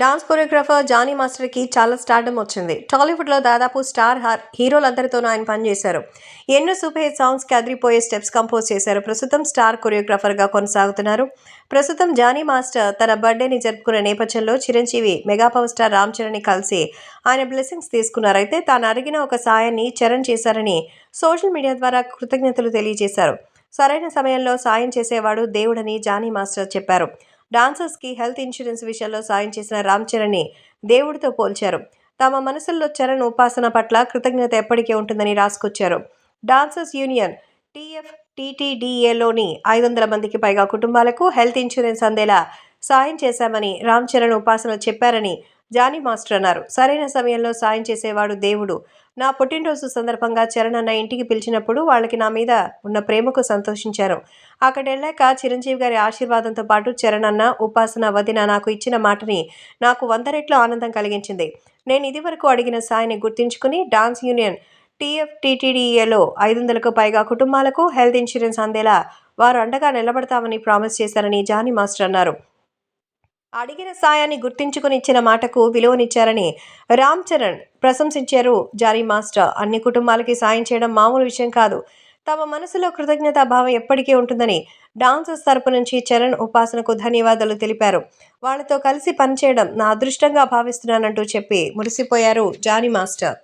Dance choreographer Johnny మాస్టర్కి చాలా stardom వచ్చింది. టాలీవుడ్లో దాదాపు స్టార్ హార్ హీరోలందరితోనూ ఆయన పనిచేశారు. ఎన్నో సూపర్ హిట్ సాంగ్స్కి అదిరిపోయే స్టెప్స్ కంపోజ్ చేశారు. ప్రస్తుతం స్టార్ కొరియోగ్రాఫర్గా కొనసాగుతున్నారు. ప్రస్తుతం జానీ మాస్టర్ తన బర్త్డేని జరుపుకునే నేపథ్యంలో Chiranjeevi mega power star Ram చరణ్ని కలిసి ఆయన బ్లెస్సింగ్స్ తీసుకున్నారు. అయితే తాను అడిగిన ఒక సాయాన్ని చరణ్ చేశారని సోషల్ మీడియా ద్వారా కృతజ్ఞతలు తెలియజేశారు. సరైన సమయంలో సాయం చేసేవాడు దేవుడని జానీ మాస్టర్ చెప్పారు. డాన్సర్స్కి హెల్త్ ఇన్సూరెన్స్ విషయంలో సాయం చేసిన రామ్ చరణ్ని దేవుడితో పోల్చారు. తమ మనసుల్లో చరణ్ ఉపాసన పట్ల కృతజ్ఞత ఎప్పటికీ ఉంటుందని రాసుకొచ్చారు. డాన్సర్స్ యూనియన్ టీఎఫ్ టీటీడీఏలోని ఐదు వందల మందికి పైగా కుటుంబాలకు హెల్త్ ఇన్సూరెన్స్ అందేలా సాయం చేశామని రామ్ చరణ్ ఉపాసన చెప్పారని జానీ మాస్టర్ అన్నారు. సరైన సమయంలో సాయం చేసేవాడు దేవుడు. నా పుట్టినరోజు సందర్భంగా చరణ్ అన్న ఇంటికి పిలిచినప్పుడు వాళ్ళకి నా మీద ఉన్న ప్రేమకు సంతోషించారు. అక్కడ వెళ్ళాక చిరంజీవి గారి ఆశీర్వాదంతో పాటు చరణ్ అన్న ఉపాసన వదిన నాకు ఇచ్చిన మాటని నాకు వంద రెట్లు ఆనందం కలిగించింది. నేను ఇదివరకు అడిగిన సాయిని గుర్తించుకుని డాన్స్ యూనియన్ టీఎఫ్టీటీడీఏలో ఐదు వందలకు పైగా కుటుంబాలకు హెల్త్ ఇన్సూరెన్స్ అందేలా వారు అండగా నిలబడతామని ప్రామిస్ చేశారని జానీ మాస్టర్ అన్నారు. అడిగిన సాయాన్ని గుర్తించుకుని ఇచ్చిన మాటకు విలువనిచ్చారని రామ్ చరణ్ ప్రశంసించారు జారీ మాస్టర్. అన్ని కుటుంబాలకి సాయం చేయడం మామూలు విషయం కాదు. తమ మనసులో కృతజ్ఞతా భావం ఎప్పటికీ ఉంటుందని డాన్సర్స్ తరపు నుంచి చరణ్ ఉపాసనకు ధన్యవాదాలు తెలిపారు. వాళ్ళతో కలిసి పనిచేయడం నా అదృష్టంగా భావిస్తున్నానంటూ చెప్పి మురిసిపోయారు జానీ మాస్టర్.